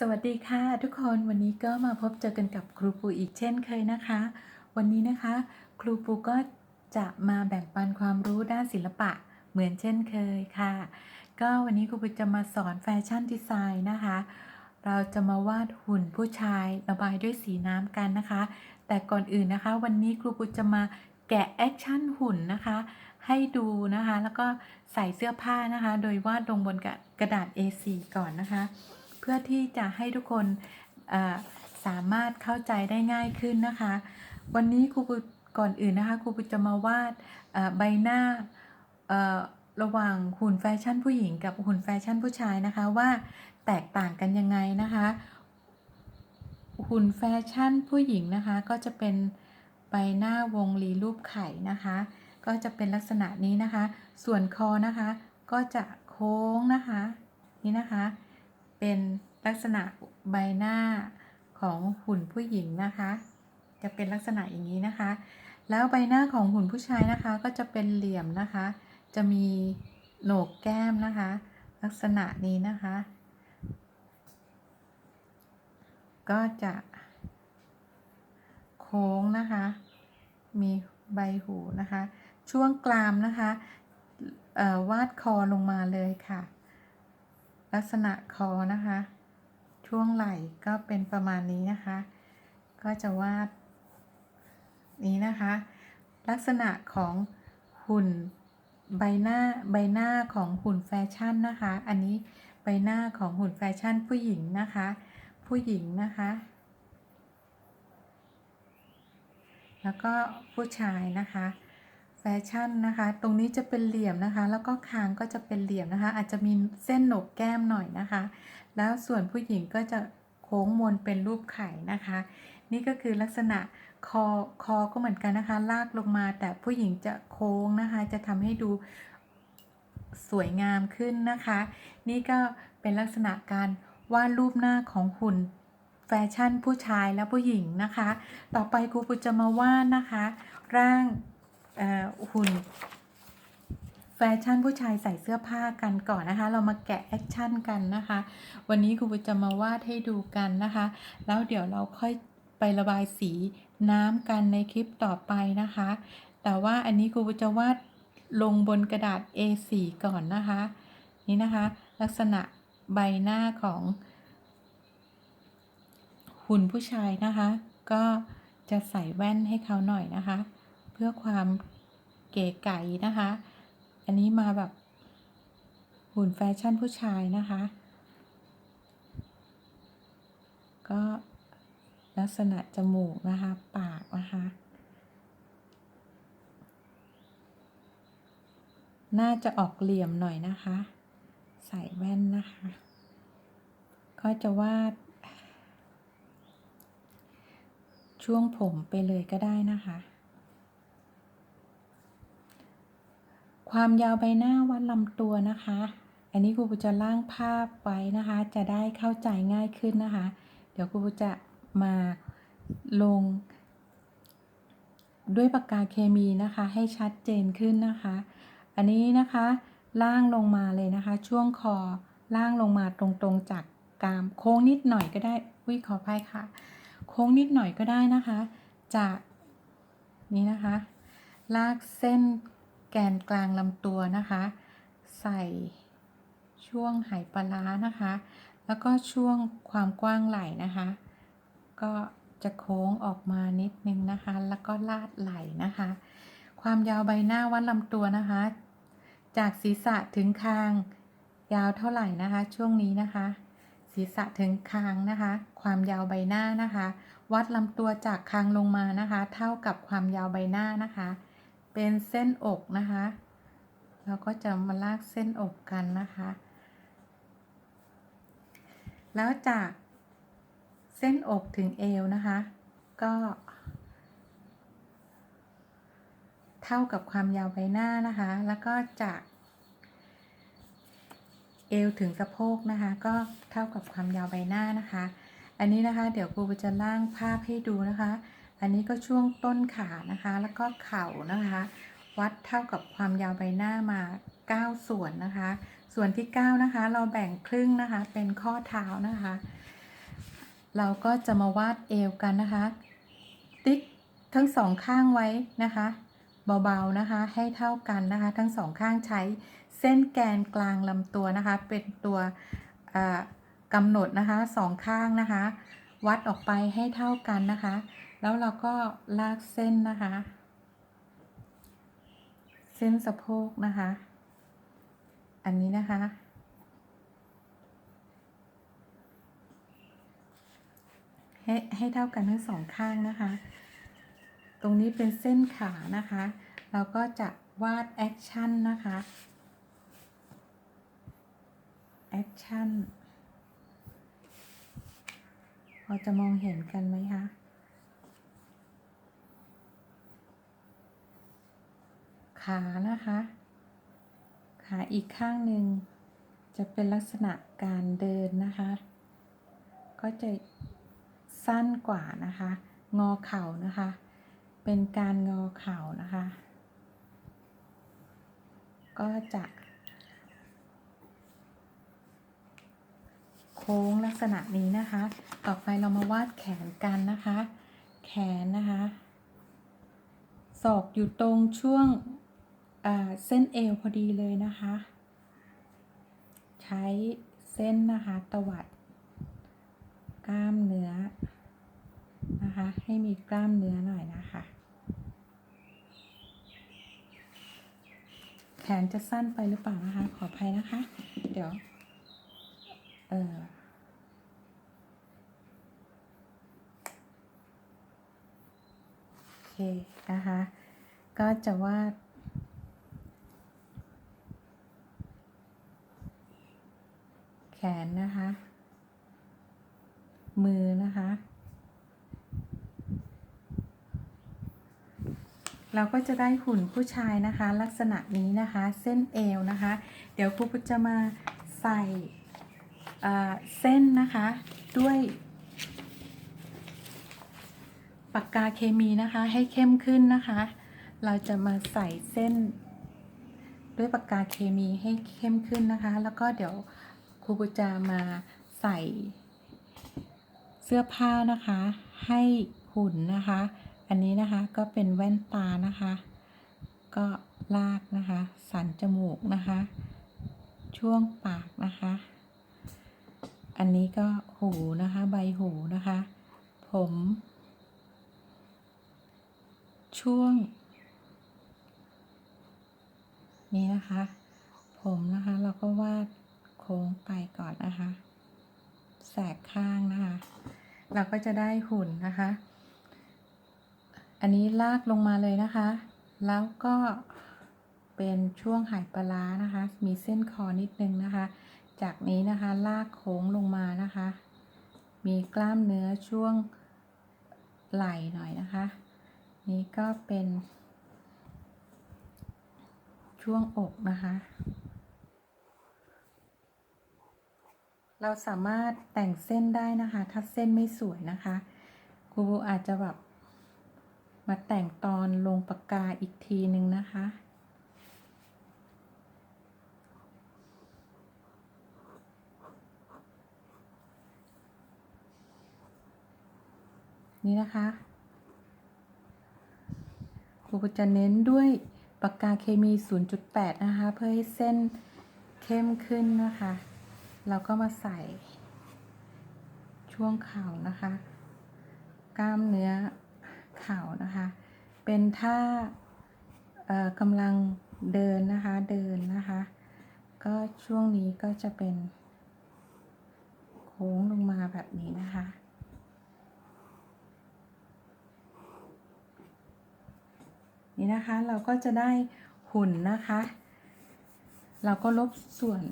สวัสดีค่ะทุกคนวันนี้ก็มาพบเจอกันกับครูปูอีกเช่นเคยนะคะ วันนี้นะคะ ครูปูก็จะมาแบ่งปันความรู้ด้านศิลปะเหมือนเช่นเคยค่ะ ก็วันนี้ครูปูจะมาสอนแฟชั่นดีไซน์นะคะ เราจะมาวาดหุ่นผู้ชายระบายด้วยสีน้ำกันนะคะ แต่ก่อนอื่นนะคะ วันนี้ครูปูจะมาแกะแอคชั่นหุ่นนะคะ ให้ดูนะคะแล้วก็ใส่เสื้อผ้านะคะ โดยวาดลงบนกระดาษ A4 ก่อนนะคะ พื่อที่จะให้ทุกคนสามารถเข้าใจได้ง่ายขึ้นนะคะ วันนี้ครูปุก่อนอื่นนะคะครูปุจะมาวาดใบหน้าระหว่างหุ่นแฟชั่นผู้หญิงกับหุ่นแฟชั่นผู้ชายนะคะว่าแตกต่างกันยังไงนะคะ หุ่นแฟชั่นผู้หญิงนะคะ ก็จะเป็นใบหน้าวงรีรูปไข่นะคะ ก็จะเป็นลักษณะนี้นะคะ ส่วนคอนะคะ ก็จะโค้งนะคะ นี่นะคะ เป็นลักษณะใบหน้าของหุ่นผู้หญิงนะคะ จะเป็นลักษณะอย่างนี้นะคะ แล้วใบหน้าของหุ่นผู้ชายนะคะ ก็จะเป็นเหลี่ยมนะคะ จะมีโหนกแก้มนะคะ ลักษณะนี้นะคะ ก็จะโค้งนะคะ มีใบหูนะคะ ช่วงกรามนะคะวาดคอลงมาเลยค่ะ ลักษณะคอนะคะ ช่วงไหล่ก็เป็นประมาณนี้นะคะ ก็จะวาดนี้นะคะ ลักษณะของหุ่นใบหน้าใบหน้าของหุ่นแฟชั่นนะคะ อันนี้ใบหน้าของหุ่นแฟชั่นผู้หญิงนะคะ ผู้หญิงนะคะ แล้วก็ผู้ชายนะคะ แฟชั่นนะคะ ตรงนี้จะเป็นเหลี่ยมนะคะ แล้วก็คางก็จะเป็นเหลี่ยมนะคะ อาจจะมีเส้นโหนกแก้มหน่อยนะคะ แล้วส่วนผู้หญิงก็จะโค้งมนเป็นรูปไข่นะคะ นี่ก็คือลักษณะคอคอก็เหมือนกันนะคะ ลากลงมาแต่ผู้หญิงจะโค้งนะคะ จะทำให้ดูสวยงามขึ้นนะคะ นี่ก็เป็นลักษณะการวาดรูปหน้าของหุ่นแฟชั่นผู้ชายและผู้หญิงนะคะ ต่อไปครูปุจะมาวาดนะคะ ร่าง หุ่นแฟชั่นผู้ชายใส่เสื้อผ้ากันก่อนนะคะ เรามาแกะแอคชั่นกันนะคะ วันนี้ครูจะมาวาดให้ดูกันนะคะ แล้วเดี๋ยวเราค่อยไประบายสีน้ำกันในคลิปต่อไปนะคะ แต่ว่าอันนี้ครูจะวาดลงบนกระดาษ A4 ก่อนนะคะ นี่นะคะ ลักษณะใบหน้าของ หุ่นผู้ชายนะคะ ก็จะใส่แว่นให้เขาหน่อยนะคะ เพื่อความเก๋ไก๋นะคะ อันนี้มาแบบหุ่นแฟชั่นผู้ชายนะคะ ก็ลักษณะจมูกนะคะ ปากนะคะ น่าจะออกเหลี่ยมหน่อยนะคะ ใส่แว่นนะคะ ก็จะวาด ช่วงผมไปเลยก็ได้นะคะ ความยาวใบหน้าวัดลำตัวนะคะ อันนี้ครูจะล่างภาพไว้นะคะ จะได้เข้าใจง่ายขึ้นนะคะ เดี๋ยวครูจะมาลง ด้วยปากกาเคมีนะคะ ให้ชัดเจนขึ้นนะคะ อันนี้นะคะล่างลงมาเลยนะคะ ช่วงคอล่างลงมาตรงๆจากกรามโค้งนิดหน่อยก็ได้วิขออภัยค่ะ โค้งนิดหน่อยก็ได้นะคะ จากนี้นะคะ ลากเส้น แกนกลางลำตัวนะคะ ใส่ช่วงไหปลาร้านะคะ แล้วก็ช่วงความกว้างไหล่นะคะ ก็จะโค้งออกมานิดนึงนะคะ แล้วก็ลาดไหล่นะคะ ความยาวใบหน้าวัดลำตัวนะคะ จากศีรษะถึงคางยาวเท่าไหร่นะคะ ช่วงนี้นะคะ ศีรษะถึงคางนะคะ ความยาวใบหน้านะคะ วัดลำตัวจากคางลงมานะคะ เท่ากับความยาวใบหน้านะคะ เป็นเส้นอกนะคะ เราก็จะมาลากเส้นอกกันนะคะ แล้วจากเส้นอกถึงเอวนะคะ ก็ เท่ากับความยาวใบหน้านะคะ แล้วก็จากเอวถึงสะโพกนะคะ ก็เท่ากับความยาวใบหน้านะคะ อันนี้นะคะ เดี๋ยวครูจะล่างภาพให้ดูนะคะ อันนี้ก็ช่วงต้นขานะคะ แล้วก็เข่านะคะ วัดเท่ากับความยาวใบหน้ามา 9 ส่วนนะคะ ส่วนที่ 9 นะคะ เราแบ่งครึ่งนะคะ เป็นข้อเท้านะคะ เราก็จะมาวาดเอวกันนะคะ ติ๊กทั้งสองข้างไว้นะคะ เบาๆนะคะให้เท่ากันนะคะ ทั้งสองข้างใช้เส้นแกนกลางลำตัวนะคะ เป็นตัวกำหนดนะคะสองข้างนะคะ วัดออกไปให้เท่ากันนะคะ แล้วเราก็ลากเส้นนะคะ เส้นสะโพกนะคะ อันนี้นะคะ ให้ให้เท่ากันทั้งสองข้างนะคะ ตรงนี้เป็นเส้นขานะคะ เราก็จะวาดแอคชั่นนะคะแอคชั่น พอจะมองเห็นกันไหมคะ ขานะคะ ขาอีกข้างหนึ่งจะเป็นลักษณะการเดินนะคะ ก็จะสั้นกว่านะคะ งอเข่านะคะ เป็นการงอเข่านะคะ ก็จะโค้งลักษณะนี้นะคะ ต่อไปเรามาวาดแขนกันนะคะ แขนนะคะ ศอกอยู่ตรงช่วง เส้นเอวพอดีเลยนะคะ ใช้เส้นนะคะตวัด กล้ามเนื้อนะคะ ให้มีกล้ามเนื้อหน่อยนะคะ แขนจะสั้นไปหรือเปล่านะคะ ขออภัยนะคะ เดี๋ยว เออโอเคนะคะ ก็จะวาด แขนนะคะ มือนะคะ เราก็จะได้หุ่นผู้ชายนะคะ ลักษณะนี้นะคะ เส้นเอวนะคะ เดี๋ยวครูจะมาใส่เส้นนะคะด้วยปากกาเคมีนะคะให้เข้มขึ้นนะคะ เราจะมาใส่เส้นด้วยปากกาเคมีให้เข้มขึ้นนะคะ แล้วก็เดี๋ยว ครูปุจะมาใส่เสื้อผ้านะคะ ให้หุ่นนะคะ อันนี้นะคะก็เป็นแว่นตานะคะ ก็ลากนะคะ สันจมูกนะคะ ช่วงปากนะคะ อันนี้ก็หูนะคะ ใบหูนะคะ ผม ช่วง นี้นะคะ ผมนะคะเราก็วาด โค้งไปก่อนนะคะ แสกข้างนะคะ เราก็จะได้หุ่นนะคะ อันนี้ลากลงมาเลยนะคะ แล้วก็เป็นช่วงหายปลานะคะ มีเส้นคอนิดนึงนะคะ จากนี้นะคะลากโค้งลงมานะคะ มีกล้ามเนื้อช่วงไหล่หน่อยนะคะ นี่ก็เป็นช่วงอกนะคะ เราสามารถแต่งเส้นได้นะคะ ถ้าเส้นไม่สวยนะคะครูบูอาจจะแบบมาแต่งตอนลงปากกาอีกทีหนึ่งนะคะ นี่นะคะครูจะเน้นด้วยปากกาเคมี 0.8 นะคะ เพื่อให้เส้นเข้มขึ้นนะคะ เราก็มาใส่ ช่วงเข่านะคะ กล้ามเนื้อเข่านะคะ เป็นท่ากำลังเดินนะคะเดินนะคะ ก็ช่วงนี้ก็จะเป็น โค้งลงมาแบบนี้นะคะนี่นะคะเราก็จะได้หุ่นนะคะ เราก็ลบส่วน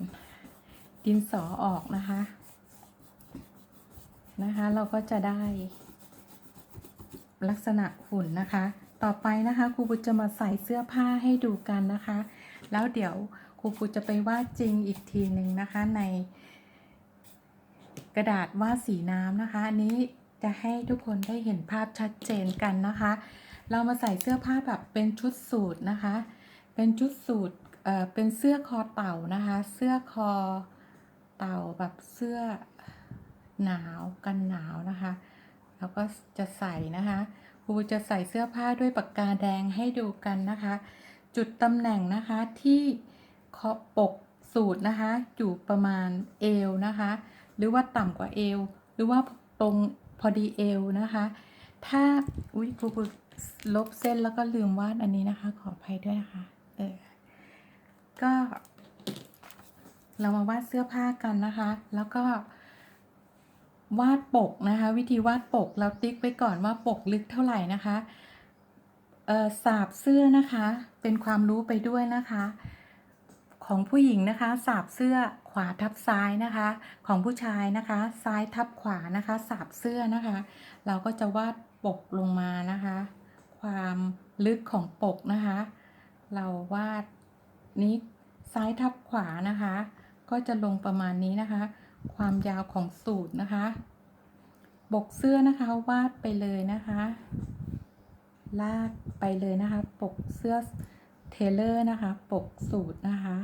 ดินสอออกนะคะ นะคะ เราก็จะได้ ลักษณะหุ่นนะคะ ต่อไปนะคะครูปุจะมาใส่เสื้อผ้าให้ดูกันนะคะ แล้วเดี๋ยวครูปุจะไปวาดจริงอีกทีหนึ่งนะคะใน กระดาษวาดสีน้ำนะคะ อันนี้จะให้ทุกคนได้เห็นภาพชัดเจนกันนะคะ เรามาใส่เสื้อผ้าแบบเป็นชุดสูทนะคะ เป็นชุดสูทเอ่อเป็นเสื้อคอเต่านะคะ เสื้อคอ เต่าแบบเสื้อหนาวกันหนาวนะคะ แล้วก็จะใส่นะคะครูจะใส่เสื้อผ้าด้วยปากกาแดงให้ดูกันนะคะ จุดตำแหน่งนะคะที่ขอปกสูตรนะคะ อยู่ประมาณเอวนะคะ หรือว่าต่ำกว่าเอว หรือว่าตรงพอดีเอวนะคะ ถ้าอุ้ยครูลบเส้นแล้วก็ลืมวาดอันนี้นะคะ ขออภัยด้วยนะคะ เออก็ เรามาวาดเสื้อผ้ากันนะคะ แล้วก็วาดปกนะคะ วิธีวาดปกเราติ๊กไว้ก่อนว่าปกลึกเท่าไหร่นะคะเอ่อสาบเสื้อนะคะ เป็นความรู้ไปด้วยนะคะ ของผู้หญิงนะคะ สาบเสื้อขวาทับซ้ายนะคะ ของผู้ชายนะคะ ซ้ายทับขวานะคะ สาบเสื้อนะคะ เราก็จะวาดปกลงมานะคะ ความลึกของปกนะคะ เราวาดนี้ซ้ายทับขวานะคะ ก็จะลงประมาณนี้นะคะ ความยาวของสูตรนะคะปกเสื้อนะคะวาดไปเลยนะคะ ลากไปเลยนะคะ ปกเสื้อเทเลอร์นะคะ ปกสูตรนะคะ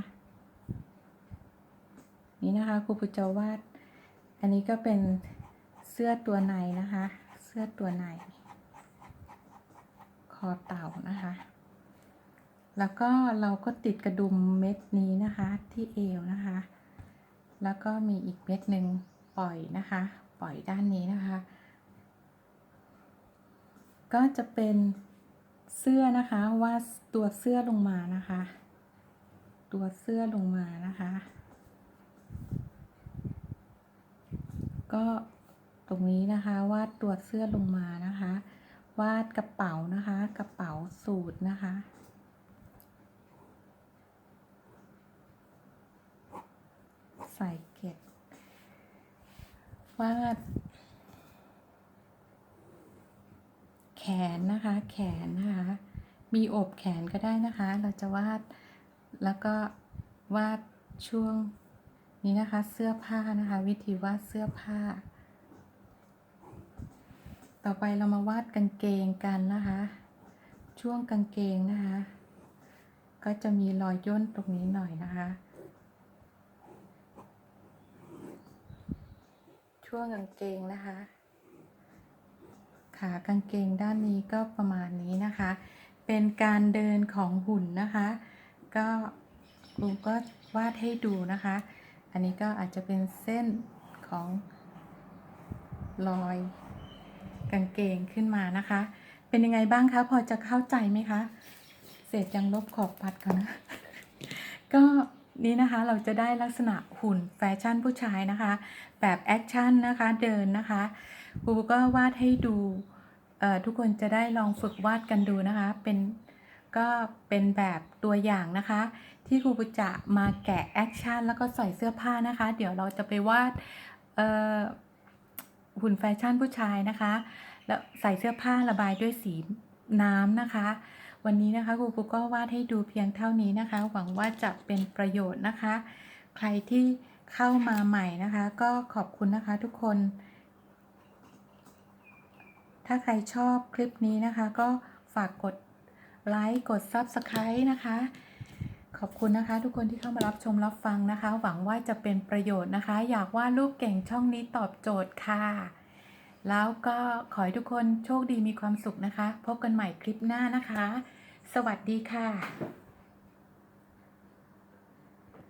นี่นะคะครูปุจจวาด อันนี้ก็เป็นเสื้อตัวในนะคะ เสื้อตัวใน คอเต่านะคะ แล้วก็เราก็ติดกระดุมเม็ดนี้นะคะที่เอวนะคะ แล้วก็มีอีกเม็ดหนึ่งปล่อยนะคะ ปล่อยด้านนี้นะคะ ก็จะเป็นเสื้อนะคะว่าดตัวเสื้อลงมานะคะ ตัวเสื้อลงมานะคะ ก็ตรงนี้นะคะวาดตัวเสื้อลงมานะคะ วาดกระเป๋านะคะ กระเป๋าสูตรนะคะ ใส่เก็บวาดแขนนะคะ แขนนะคะ มีอบแขนก็ได้นะคะ เราจะวาดแล้วก็วาดช่วงนี้นะคะเสื้อผ้านะคะ วิธีวาดเสื้อผ้า ต่อไปเรามาวาดกางเกงกันนะคะ ช่วงกางเกงนะคะ ก็จะมีรอยย่นตรงนี้หน่อยนะคะ ช่วงกางเกงนะคะ ขากางเกงด้านนี้ก็ประมาณนี้นะคะ เป็นการเดินของหุ่นนะคะ ก็ครูก็วาดให้ดูนะคะ อันนี้ก็อาจจะเป็นเส้นของรอยกางเกงขึ้นมานะคะ เป็นยังไงบ้างคะ พอจะเข้าใจไหมคะเสร็จยังลบขอบปัดก่อนนะ ก็ นี่นะคะเราจะได้ลักษณะหุ่นแฟชั่นผู้ชายนะคะ แบบแอคชั่นนะคะเดินนะคะครูก็วาดให้ดูทุกคนจะได้ลองฝึกวาดกันดูนะคะ เป็นก็เป็นแบบตัวอย่างนะคะ ที่ครูจะมาแกะแอคชั่นแล้วก็ใส่เสื้อผ้านะคะ เดี๋ยวเราจะไปวาดหุ่นแฟชั่นผู้ชายนะคะ แล้วใส่เสื้อผ้าระบายด้วยสีน้ำนะคะ วันนี้นะคะครูปุ๊กก็วาดให้ดูเพียงเท่านี้นะคะ หวังว่าจะเป็นประโยชน์นะคะ ใครที่เข้ามาใหม่นะคะ ก็ขอบคุณนะคะทุกคน ถ้าใครชอบคลิปนี้นะคะ ก็ฝากกดไลค์กด Subscribe นะคะขอบคุณนะคะ ทุกคนที่เข้ามารับชมรับฟังนะคะ หวังว่าจะเป็นประโยชน์นะคะ อยากว่าดรูปเก่งช่องนี้ตอบโจทย์ค่ะ แล้วก็ขอให้ทุกคนโชคดีมีความสุขนะคะ พบกันใหม่คลิปหน้านะคะ สวัสดีค่ะ